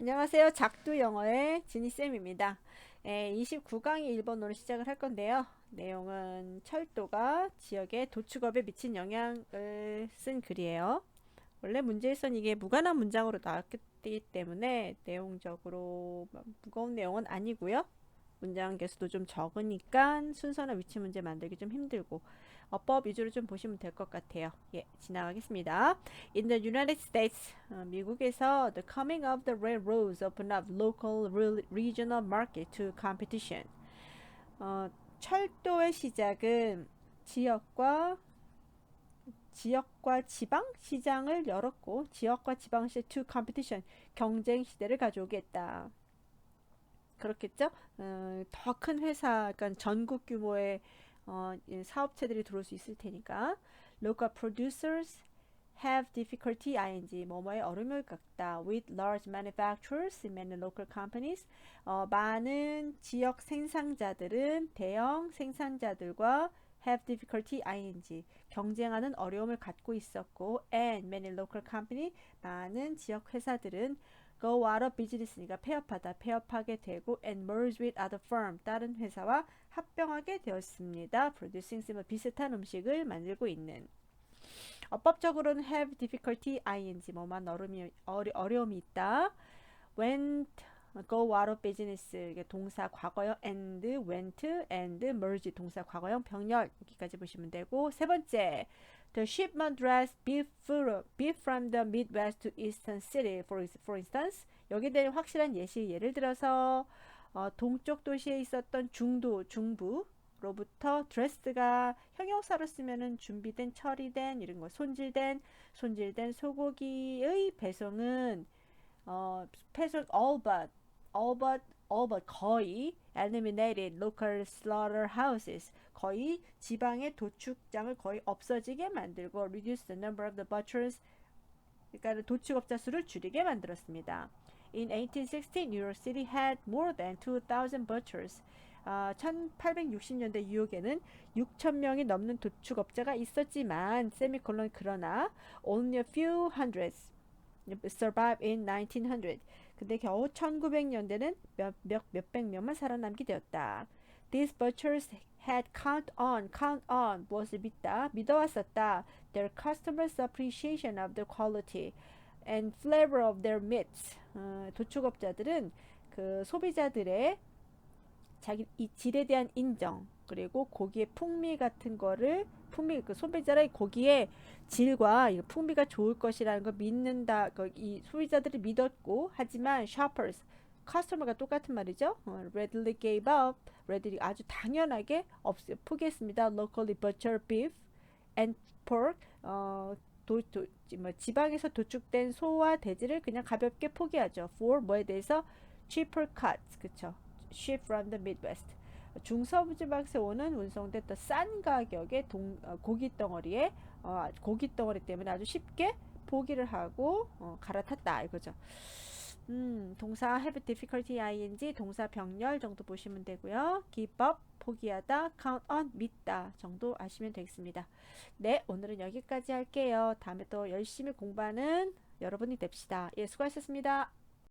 안녕하세요. 작두 영어의 지니쌤입니다. 예, 29강의 일본어로 시작을 할 건데요. 내용은 철도가 지역의 도축업에 미친 영향을 쓴 글이에요. 원래 문제에선 이게 무관한 문장으로 나왔기 때문에 내용적으로 무거운 내용은 아니고요. 문장 개수도 좀 적으니까 순서나 위치 문제 만들기 좀 힘들고 어법 위주로 좀 보시면 될 것 같아요. 예, 지나가겠습니다. In the United States, 어, 미국에서 the coming of the railroads opened up local re- regional market to competition. 어, 철도의 시작은 지역과 지역과 지방 시장을 열었고 지역과 지방 시 to competition 경쟁 시대를 가져오겠다. 그렇겠죠? 어, 더 큰 회사, 그러니까 전국 규모의 어, 이 사업체들이 들어올 수 있을 테니까 local producers have difficulty ing 뭐뭐에 어려움을 겪다 with large manufacturers and many local companies 어, 많은 지역 생산자들은 대형 생산자들과 have difficulty ing 경쟁하는 어려움을 갖고 있었고 and many local company 많은 지역 회사들은 go out of business니까 폐업하다 폐업하게 되고 and merge with other firm 다른 회사와 합병하게 되었습니다. producing similar 비슷한 음식을 만들고 있는 어법적으로는 have difficulty ing 뭐만 어려움이 어려, 어려움이 있다. went go out of business 이게 동사 과거형 and went and merge 동사 과거형 병렬 여기까지 보시면 되고 세 번째 The shipment fro- beef from the Midwest to Eastern City, for, instance. 여기에 대한 확실한 예시, 예를 들어서 어, 동쪽 도시에 있었던 중도, 중부로부터 드레스가 형용사로 쓰면은 준비된, 처리된 이런 거, 손질된, 손질된 소고기의 배송은 어, 배송 all but, all but 거의 eliminated local slaughterhouses 거의 지방의 도축장을 거의 없어지게 만들고 reduce the number of the butchers 그러니까 도축업자 수를 줄이게 만들었습니다. In 1860, New York City had more than 2,000 butchers. 아, 1860년대 뉴욕에는 6천 명이 넘는 도축업자가 있었지만 세미콜론 그러나 only a few hundreds survive in 1900. 근데 겨우 1900년대는 몇, 몇, 몇백 명만 살아남게 되었다. These butchers had count on, count on 무엇을 믿다, 믿어왔었다. Their customers' appreciation of the quality and flavor of their meats. 어, 도축업자들은 그 소비자들의 자기 이 질에 대한 인정 그리고 고기의 풍미 같은 거를 풍미 그 소비자의 고기의 질과 이 풍미가 좋을 것이라는 걸 믿는다. 그이 소비자들이 믿었고 하지만 shoppers 커스터머가 똑같은 말이죠. 어, readily gave up. readily 아주 당연하게 없 포기했습니다. locally butchered beef and pork 어, 도, 도, 뭐 지방에서 도축된 소와 돼지를 그냥 가볍게 포기하죠. for 뭐에 대해서 cheaper cuts 그쵸? ship from the Midwest. 중서부 지방에서 오는 운송된 더싼 가격의 동, 어, 고기 덩어리에 어, 고기 덩어리 때문에 아주 쉽게 포기를 하고 어, 갈아탔다 이거죠. 음, 동사 have difficulty ing 동사 병렬 정도 보시면 되고요. up 포기하다, count on 믿다 정도 아시면 되겠습니다. 네, 오늘은 여기까지 할게요. 다음에 또 열심히 공부하는 여러분이 됩시다. 예, 수고하셨습니다.